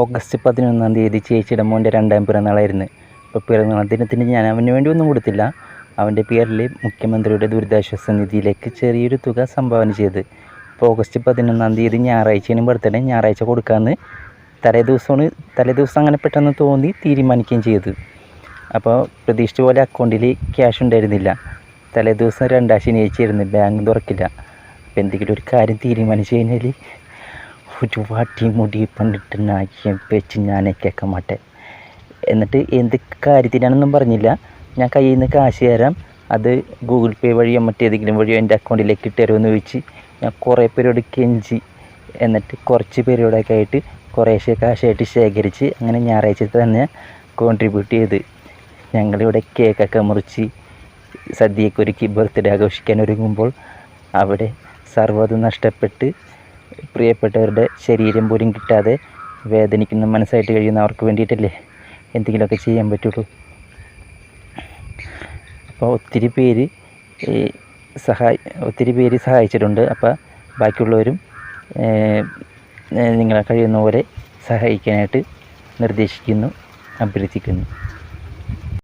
August പതിനൊന്നാം തീയതി ചേച്ചിയുടെ മോന്റെ രണ്ടാം പിറന്നാളായിരുന്നു. അപ്പോൾ പിറന്നാൾ ദിനത്തിന് ഞാൻ അവന് വേണ്ടി ഒന്നും കൊടുത്തില്ല. അവന്റെ പേരിൽ മുഖ്യമന്ത്രിയുടെ ദുരിതാശ്വാസ നിധിയിലേക്ക് ചെറിയൊരു തുക സംഭാവന ചെയ്ത്. ഇപ്പോൾ ഓഗസ്റ്റ് പതിനൊന്നാം തീയതി ഞായറാഴ്ചയാണ് ബർത്ത്ഡേ. ഞായറാഴ്ച കൊടുക്കാമെന്ന് തലേ ദിവസമാണ് തലേ ദിവസം അങ്ങനെ പെട്ടെന്ന് തോന്നി തീരുമാനിക്കുകയും ചെയ്തു. അപ്പോൾ പ്രതീക്ഷിച്ച പോലെ അക്കൗണ്ടിൽ ക്യാഷ് ഉണ്ടായിരുന്നില്ല. തലേ ദിവസം രണ്ടാം ശനിയാഴ്ചയായിരുന്നു ബാങ്ക് തുറക്കില്ല. അപ്പോൾ എന്തെങ്കിലും ഒരു കാര്യം തീരുമാനിച്ചു കഴിഞ്ഞാൽ ഒരു വാട്ടി മുടി പണ്ടിട്ട് നാക്കിയ വെച്ച് ഞാനേ കേൾക്കാൻ മാട്ടെ. എന്നിട്ട് എന്ത് കാര്യത്തിനാണെന്നും പറഞ്ഞില്ല. ഞാൻ കയ്യിൽ നിന്ന് കാശ് തരാം. അത് ഗൂഗിൾ പേ വഴിയോ മറ്റേതെങ്കിലും വഴിയോ എന്റെ അക്കൗണ്ടിലേക്ക് ഇട്ട് തരുമെന്ന് ചോദിച്ച് ഞാൻ കുറേ പേരോട് കെഞ്ചി. എന്നിട്ട് കുറച്ച് പേരോടൊക്കെ ആയിട്ട് കുറേശ്ശെ കാശായിട്ട് ശേഖരിച്ച് അങ്ങനെ ഞായറാഴ്ച തന്നെ കോൺട്രിബ്യൂട്ട് ചെയ്ത് ഞങ്ങളിവിടെ കേക്കൊക്കെ മുറിച്ച് സദ്യയൊക്കെ ഒരുക്കി ബർത്ത്ഡേ ആഘോഷിക്കാൻ ഒരുങ്ങുമ്പോൾ അവിടെ സർവതും നഷ്ടപ്പെട്ട് പ്രിയപ്പെട്ടവരുടെ ശരീരം പോലും കിട്ടാതെ വേദനിക്കുന്ന മനസ്സായിട്ട് കഴിയുന്നവർക്ക് വേണ്ടിയിട്ടല്ലേ എന്തെങ്കിലുമൊക്കെ ചെയ്യാൻ പറ്റുള്ളൂ. അപ്പോൾ ഒത്തിരി പേര് ഈ സഹായി ഒത്തിരി പേര് സഹായിച്ചിട്ടുണ്ട്. അപ്പോൾ ബാക്കിയുള്ളവരും നിങ്ങളെ കഴിയുന്ന പോലെ സഹായിക്കാനായിട്ട് നിർദ്ദേശിക്കുന്നു അഭ്യർത്ഥിക്കുന്നു.